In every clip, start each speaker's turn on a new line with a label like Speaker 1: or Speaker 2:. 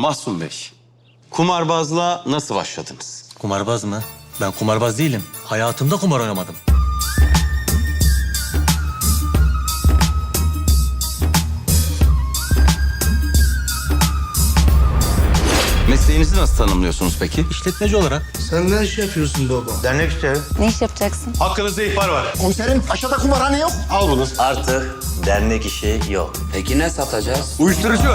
Speaker 1: Mahsun Bey, kumarbazlığa nasıl başladınız?
Speaker 2: Kumarbaz mı? Ben kumarbaz değilim. Hayatımda kumar oynamadım.
Speaker 1: Mesleğinizi nasıl tanımlıyorsunuz peki?
Speaker 2: İşletmeci olarak.
Speaker 3: Sen ne iş yapıyorsun baba?
Speaker 4: Dernek işleri.
Speaker 5: Ne iş yapacaksın?
Speaker 1: Hakkınızda ihbar var.
Speaker 3: Komiserim aşağıda kumarhane yok. Al bunu.
Speaker 4: Artık dernek işi yok.
Speaker 6: Peki ne satacağız?
Speaker 1: Uyuşturucu.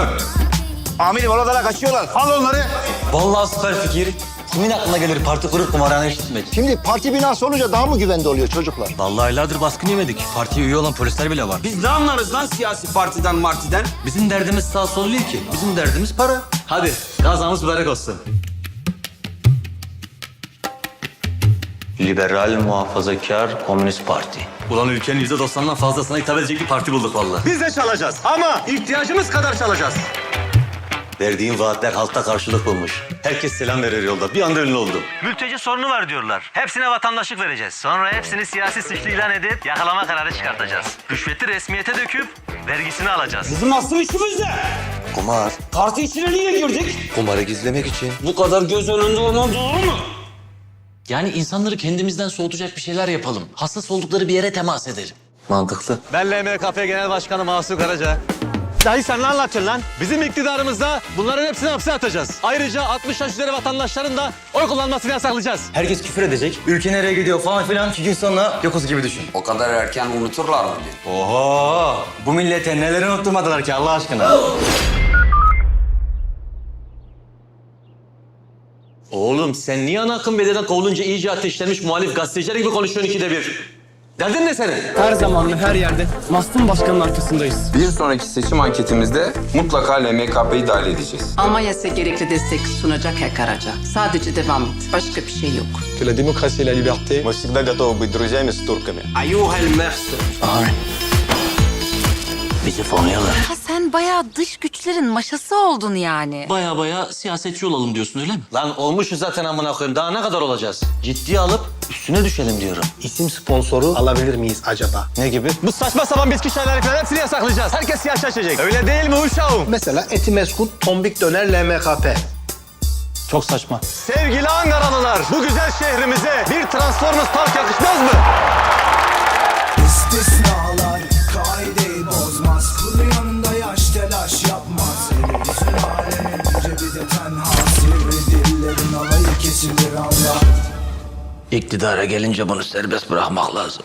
Speaker 3: Amirim oralara kaçıyorlar. Al onları.
Speaker 2: Vallahi süper fikir. Kimin aklına gelir parti kurup kumarhane işletmek?
Speaker 3: Şimdi parti binası olunca daha mı güvende oluyor çocuklar?
Speaker 2: Vallahi aylardır baskın yemedik. Partiye üye olan polisler bile var.
Speaker 6: Biz ne anlarız lan siyasi partiden martiden?
Speaker 2: Bizim derdimiz sağ sol değil ki. Bizim derdimiz para. Hadi kazamız mübarek olsun. Liberal Muhafazakar Komünist Parti. Ulan ülkenin yüzde doksanından fazlasına hitap edecek bir parti bulduk vallahi.
Speaker 1: Biz de çalacağız ama ihtiyacımız kadar çalacağız.
Speaker 2: Verdiğin vaatler halkta karşılık bulmuş. Herkes selam verir yolda. Bir anda ünlü oldum.
Speaker 7: Mülteci sorunu var diyorlar. Hepsine vatandaşlık vereceğiz. Sonra hepsini siyasi suçlu ilan edip yakalama kararı çıkartacağız. Rüşveti resmiyete döküp vergisini alacağız.
Speaker 6: Bizim asıl işimiz ne?
Speaker 2: Kumar.
Speaker 6: Parti içine niye girdik?
Speaker 2: Kumarı gizlemek için.
Speaker 6: Bu kadar göz önünde olmam doğru mu?
Speaker 8: Yani insanları kendimizden soğutacak bir şeyler yapalım. Hassas oldukları bir yere temas edelim.
Speaker 2: Mantıklı.
Speaker 7: Ben LMKP Genel Başkanı Mahsur Karaca. Dahi sen ne anlatıyorsun lan? Bizim iktidarımızda bunların hepsini hapse atacağız. Ayrıca 60 yaş üzeri vatandaşların da oy kullanmasını yasaklayacağız.
Speaker 2: Herkes küfür edecek. Ülke nereye gidiyor falan filan. İki gün sonra yokuzu gibi düşün.
Speaker 6: O kadar erken unuturlar mı diye.
Speaker 2: Oho! Bu millete neleri unutturmadılar ki Allah aşkına? Oğlum sen niye ana akım belediyeden kovulunca iyice ateşlenmiş muhalif gazeteciler gibi konuşuyorsun ikide bir? Derdin ne senin?
Speaker 9: Her zaman ve her yerde Mahsun Başkan'ın arkasındayız.
Speaker 10: Bir sonraki seçim anketimizde mutlaka LMKP'yi dahil edeceğiz.
Speaker 11: Almanya size gerekli destek sunacak Herr Karaca. Sadece devam et. Başka bir şey yok.
Speaker 9: Que la démocratie et la liberté
Speaker 10: Мы всегда готовы быть друзьями с турками.
Speaker 6: Ayuhel mefsun.
Speaker 8: Bizi fonluyorlar.
Speaker 5: Sen bayağı dış güçlerin maşası oldun yani.
Speaker 8: Baya baya siyasetçi olalım diyorsun öyle mi?
Speaker 2: Lan olmuşuz zaten amına koyayım. Daha ne kadar olacağız? Ciddiye alıp üstüne düşelim diyorum.
Speaker 3: İsim sponsoru alabilir miyiz acaba?
Speaker 2: Ne gibi?
Speaker 7: Bu saçma sapan bitki şeyleri falan hepsini yasaklayacağız. Herkes siyah şaşacak. Öyle değil mi uşağım?
Speaker 3: Mesela Etimeskut, Tombik Döner, LMKP.
Speaker 2: Çok saçma.
Speaker 7: Sevgili Ankaralılar, bu güzel şehrimize bir Transformers Park yakışmaz mı?
Speaker 8: İktidara gelince bunu serbest bırakmak lazım.